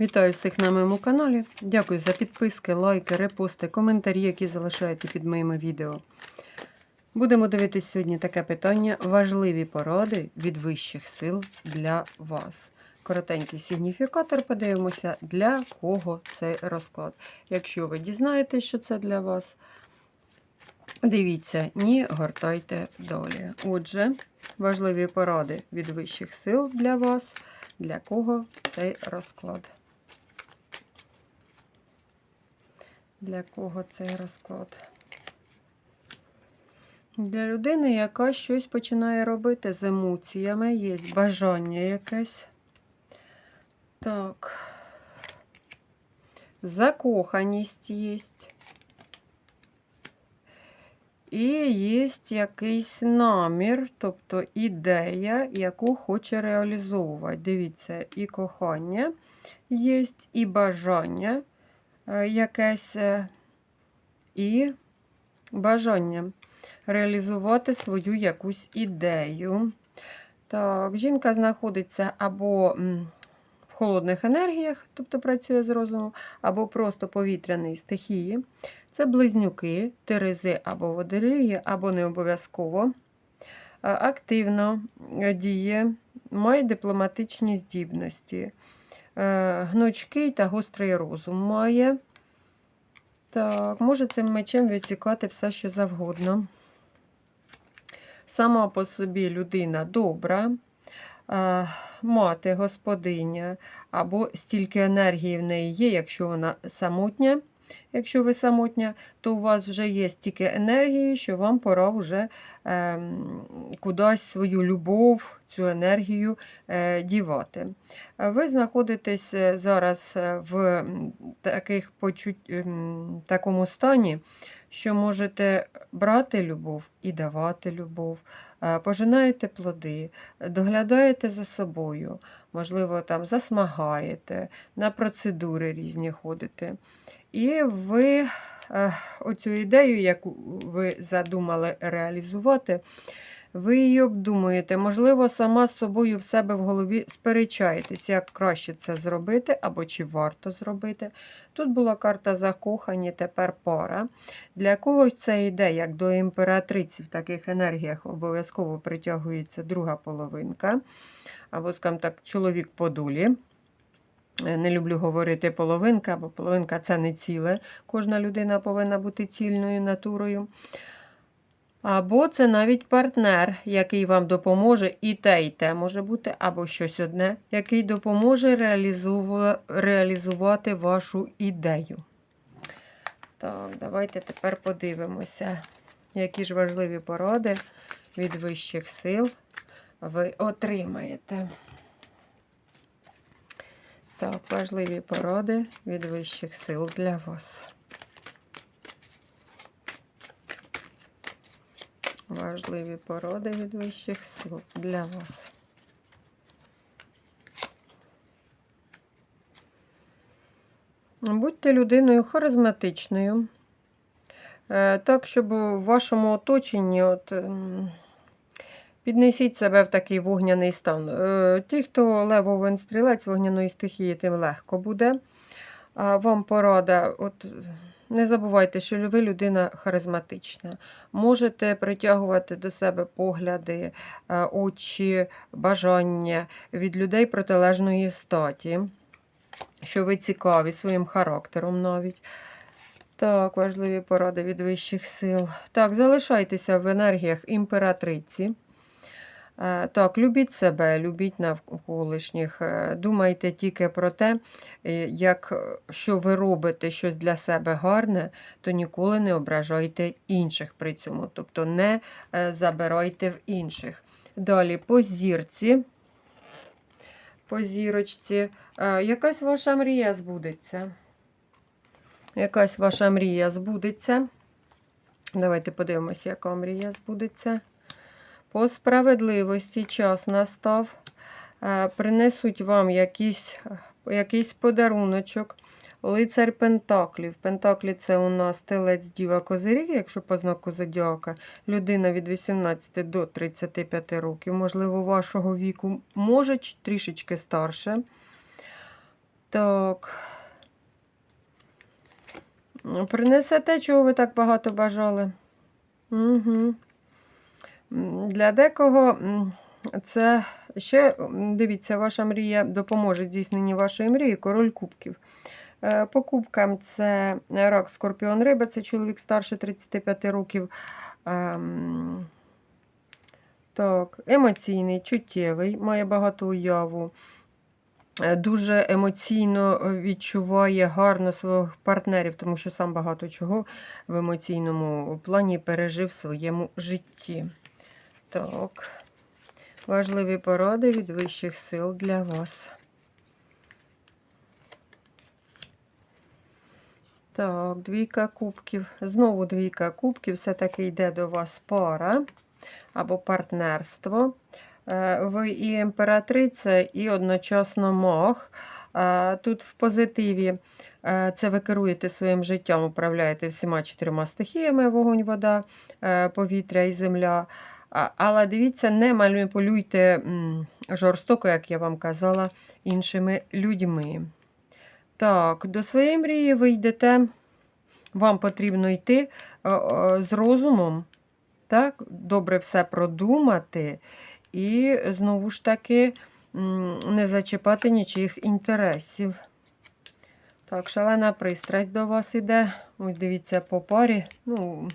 Вітаю всіх на моєму каналі. Дякую за підписки, лайки, репости, коментарі, які залишаєте під моїми відео. Будемо дивитися сьогодні таке питання: важливі поради від вищих сил для вас. Коротенький сигніфікатор, подивимося, для кого цей розклад. Якщо ви дізнаєтесь, що це для вас, дивіться, ні, гортайте далі. Отже, важливі поради від вищих сил для вас. Для кого цей розклад? Для кого цей розклад? Для людини, яка щось починає робити з емоціями, є бажання якесь. Так. Закоханість є. І є якийсь намір, тобто ідея, яку хоче реалізовувати. Дивіться, і кохання є, і бажання якесь, е, і бажання реалізувати свою якусь ідею. Так, жінка знаходиться або в холодних енергіях, тобто працює з розумом, або просто повітряної стихії. Це близнюки, терези або водолії, або не обов'язково. Е, Активно діє, має дипломатичні здібності. Е, Гнучкий та гострий розум має. Так, може цим мечем відсікати все, що завгодно. Сама по собі людина добра, е, мати господиня, або стільки енергії в неї є, якщо вона самотня. Якщо ви самотня, то у вас вже є стільки енергії, що вам пора вже е, кудись свою любов, цю енергію е, дівати. Е, Ви знаходитесь е, зараз в таких почуть, м, такому стані, що можете брати любов і давати любов, пожинаєте плоди, доглядаєте за собою, можливо, там засмагаєте, на процедури різні ходите. І ви е, оцю ідею, яку ви задумали реалізувати, ви її обдумуєте. Можливо, сама з собою в себе в голові сперечаєтесь, як краще це зробити, або чи варто зробити. Тут була карта закохані, тепер пара. Для когось це йде, як до імператриці в таких енергіях обов'язково притягується друга половинка, або, скажімо так, чоловік по долі. Е, Не люблю говорити половинка, бо половинка це не ціле. Кожна людина повинна бути цільною натурою. Або це навіть партнер, який вам допоможе, і те, і те може бути, або щось одне, який допоможе реалізува- реалізувати вашу ідею. Так, давайте тепер подивимося, які ж важливі поради від вищих сил ви отримаєте. Так, важливі поради від вищих сил для вас. Важливі поради від вищих сил для вас. Будьте людиною харизматичною, е, так, щоб у вашому оточенні от, піднесіть себе в такий вогняний стан. Е, Ті, хто левовий стрілець вогняної стихії, тим легко буде. А вам порада, от не забувайте, що ви людина харизматична. Можете притягувати до себе погляди, е, очі, бажання від людей протилежної статі, що ви цікаві своїм характером навіть. Так, важливі поради від вищих сил. Так, залишайтеся в енергіях імператриці. Е, Так, любіть себе, любіть навколишніх. е, Думайте тільки про те, е, як, що ви робите щось для себе гарне, то ніколи не ображайте інших при цьому. Тобто не забирайте в інших. Далі, по зірці. По зірочці. Якась ваша мрія збудеться. Якась ваша мрія збудеться. Давайте подивимося, яка мрія збудеться. По справедливості час настав. Е, Принесуть вам якийсь, якийсь подаруночок. Лицар Пентаклів. Пентаклі це у нас телець Діва Козирів, якщо по знаку зодіака. Людина від 18 до 35 років, можливо, вашого віку, може трішечки старше. Так. Принесе те, чого ви так багато бажали. Угу. Для декого це ще, дивіться, ваша мрія допоможе здійсненні вашої мрії, король кубків. Е, По кубкам це рак Скорпіон Риба, це чоловік старше 35 років. Ем, Так, емоційний, чуттєвий, має багато уяву. Е, Дуже емоційно відчуває гарно своїх партнерів, тому що сам багато чого в емоційному плані пережив в своєму житті. Так, важливі поради від вищих сил для вас. Так, двійка кубків. Знову двійка кубків. Все-таки йде до вас пара або партнерство. Е, Ви і імператриця, і одночасно маг. Е, Тут в позитиві е, це ви керуєте своїм життям, управляєте всіма чотирма стихіями: вогонь, вода, повітря і земля. Але дивіться, не маніпулюйте жорстоко, як я вам казала, іншими людьми. Так, до своєї мрії ви йдете. Вам потрібно йти е, е, з розумом, так, добре все продумати і знову ж таки не зачіпати нічиїх інтересів. Так, шалена пристрасть до вас іде. Ось дивіться по парі. Ну,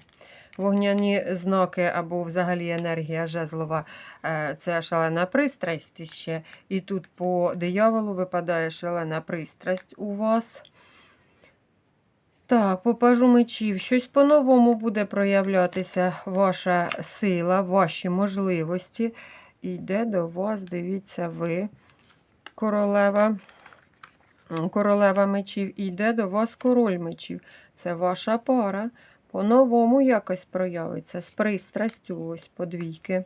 вогняні знаки або взагалі енергія жезлова е, це шалена пристрасть ще. І тут по дияволу випадає шалена пристрасть у вас. Так, по пажу мечів. Щось по-новому буде проявлятися ваша сила, ваші можливості. Йде до вас, дивіться, ви, королева. Королева мечів, йде до вас король мечів. Це ваша пара. По-новому якось проявиться. З пристрастю, ось подвійки.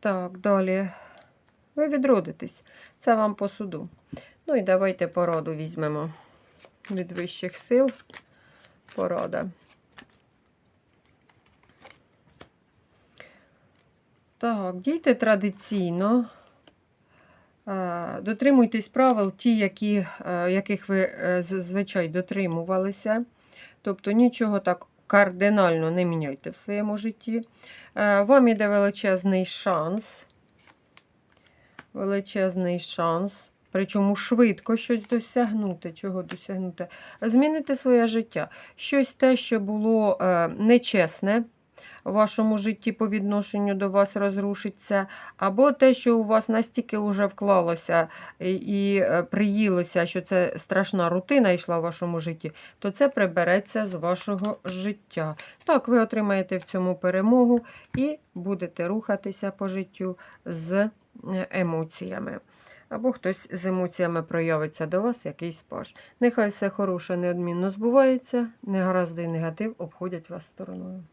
Так, далі. Ви відродитесь. Це вам по суду. Ну і давайте пораду візьмемо від вищих сил. Порада. Так, дійте традиційно. Е, Дотримуйтесь правил, ті, які, е, яких ви е, зазвичай дотримувалися. Тобто нічого так кардинально не міняйте в своєму житті. Е, Вам іде величезний шанс. Величезний шанс. Причому швидко щось досягнути. Чого досягнути? Змінити своє життя. Щось те, що було е, нечесне вашому житті по відношенню до вас розрушиться, або те, що у вас настільки вже вклалося і, і е, приїлося, що це страшна рутина йшла в вашому житті, то це прибереться з вашого життя. Так, ви отримаєте в цьому перемогу і будете рухатися по життю з е, емоціями. Або хтось з емоціями проявиться до вас, якийсь паж. Нехай все хороше неодмінно збувається, негаразди і негатив обходять вас стороною.